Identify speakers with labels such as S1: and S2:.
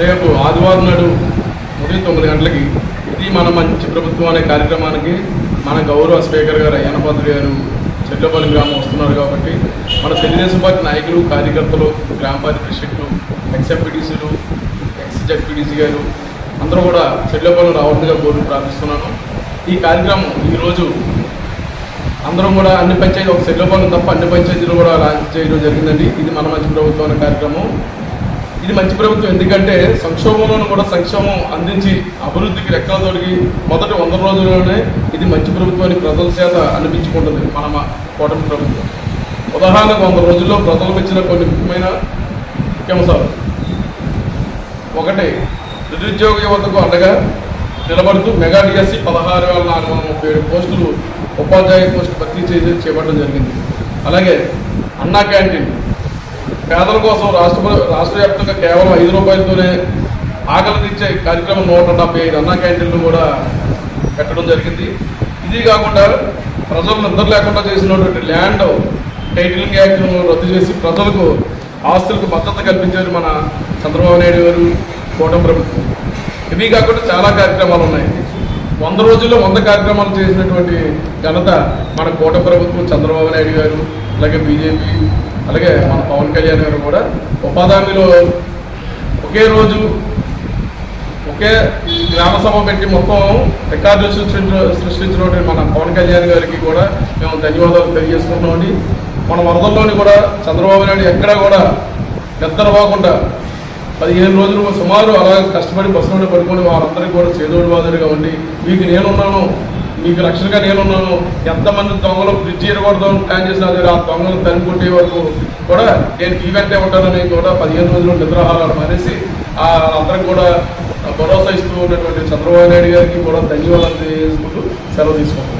S1: రేపు ఆదివారం నాడు ఉదయం తొమ్మిది గంటలకి ఇది మన మంచి ప్రభుత్వం అనే కార్యక్రమానికి మన గౌరవ స్పీకర్ గారు అయ్యనపాత్రి గారు చెట్లపల్లి గ్రామం వస్తున్నారు కాబట్టి మన తెలుగుదేశం పార్టీ నాయకులు కార్యకర్తలు గ్రామ పార్టీ ప్రెసిడెంట్లు ఎక్స్ఎంపీటీసీలు ఎక్స్ జడ్పీటీసీ గారు అందరూ కూడా చెట్లపల్లి రావద్దుగా కోరు ప్రార్థిస్తున్నాను. ఈ కార్యక్రమం ఈరోజు అందరం కూడా అన్ని పంచాయతీ ఒక సెట్లపాలెం తప్ప అన్ని పంచాయతీలు కూడా లాంచ్ చేయడం జరిగిందండి. ఇది మన మంచి ప్రభుత్వం అనే కార్యక్రమం. ఇది మంచి ప్రభుత్వం ఎందుకంటే సంక్షోభంలోనూ కూడా సంక్షేమం అందించి అభివృద్ధికి రెక్కల తోడికి మొదటి వంద రోజుల్లోనే ఇది మంచి ప్రభుత్వాన్ని ప్రజల చేత అనిపించుకుంటుంది మన కూటమి ప్రభుత్వం. ఉదాహరణకు వంద రోజుల్లో ప్రజలకు ఇచ్చిన కొన్ని ముఖ్యమైన ముఖ్యాంశాలు ఒకటి నిరుద్యోగ యువతకు అండగా నిలబడుతూ మెగా డిఎస్సి పదహారు వేల నాలుగు వందల ముప్పై ఏడు పోస్టులు ఉపాధ్యాయ పోస్టు భర్తీ చేసి చేపట్టడం జరిగింది. అలాగే అన్నా క్యాంటీన్. పేదల కోసం రాష్ట్ర రాష్ట్ర వ్యాప్తంగా కేవలం ఐదు రూపాయలతోనే ఆకలి తీర్చే కార్యక్రమం నూట డెబ్బై ఐదు అన్నా క్యాంటీన్లు కూడా పెట్టడం జరిగింది. ఇది కాకుండా ప్రజలు నిద్ర లేకుండా చేసినటువంటి ల్యాండ్ టైటిలింగ్ యాక్ట్ను రద్దు చేసి ప్రజలకు ఆస్తులకు భద్రత కల్పించారు మన చంద్రబాబు నాయుడు గారు కూటమి ప్రభుత్వం. ఇవి కాకుండా చాలా కార్యక్రమాలు ఉన్నాయి. వంద రోజుల్లో వంద కార్యక్రమాలు చేసినటువంటి ఘనత మన కోట ప్రభుత్వం చంద్రబాబు నాయుడు గారు అలాగే బీజేపీ అలాగే మన పవన్ కళ్యాణ్ గారు కూడా ఉపాధామిలో ఒకే రోజు ఒకే గ్రామ సభ పెట్టి మొత్తం రికార్డు సృష్టించిన సృష్టించినటువంటి మన పవన్ కళ్యాణ్ గారికి కూడా మేము ధన్యవాదాలు తెలియజేసుకుంటామండి మన వరదల్లోని కూడా చంద్రబాబు నాయుడు ఎక్కడా కూడా నిద్రపోకుండా పదిహేను రోజులు సుమారు అలా కష్టపడి బస్సులో పడుకొని వారందరికీ కూడా చేదోడు బాదుడుగా ఉండి మీకు నేనున్నాను మీకు రక్షణగా నేనున్నాను ఎంతమంది దొంగలు బ్రిడ్జ్ ఇరగొడదాం ప్లాన్ చేసినా సరే ఆ దొంగలు తనుకుంటే వరకు కూడా నేను ఈ వెంటే ఉంటానని కూడా పదిహేను రోజులు నిద్రాహారాలు మానేసి ఆ అందరికి కూడా భరోసా ఇస్తూ ఉన్నటువంటి చంద్రబాబు నాయుడు గారికి కూడా ధన్యవాదాలు చేసుకుంటూ సెలవు తీసుకుంటున్నాను.